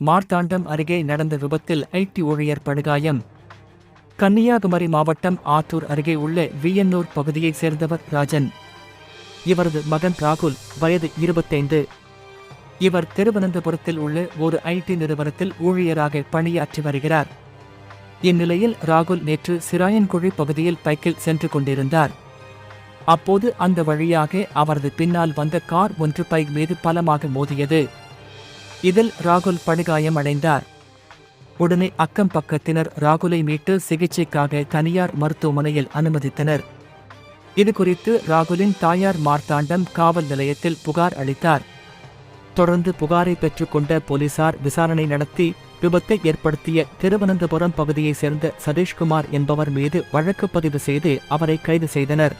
மார்த்தாண்டம் அருகே நடந்த விபத்தில் ஐடி ஊழியர் படுகாயம். கன்னியாகுமரி மாவட்டம் ஆத்தூர் அருகே உள்ள வியன்னூர் பகுதியைச் சேர்ந்தவர் ராஜன். இவரது மகன் ராகுல் வயது இருபத்தைந்து. இவர் திருவனந்தபுரத்தில் உள்ள ஒரு ஐடி நிறுவனத்தில் ஊழியராக பணியாற்றி வருகிறார். இந்நிலையில் ராகுல் நேற்று சிராயன்குழி பகுதியில் பைக்கில் சென்று கொண்டிருந்தார். அப்போது அந்த வழியாக அவரது பின்னால் வந்த கார் ஒன்று பைக் மீது பலமாக மோதியது. இதில் ராகுல் படுகாயம் அடைந்தார். உடனே அக்கம் பக்கத்தினர் ராகுலை மீட்டு சிகிச்சைக்காக தனியார் மருத்துவமனையில் அனுமதித்தனர். இதுகுறித்து ராகுலின் தாயார் மார்த்தாண்டம் காவல் நிலையத்தில் புகார் அளித்தார். தொடர்ந்து புகாரை பெற்றுக்கொண்ட போலீசார் விசாரணை நடத்தி விபத்தை ஏற்படுத்திய திருவனந்தபுரம் பகுதியைச் சேர்ந்த சதீஷ்குமார் என்பவர் மீது வழக்கு பதிவு செய்து அவரை கைது செய்தனர்.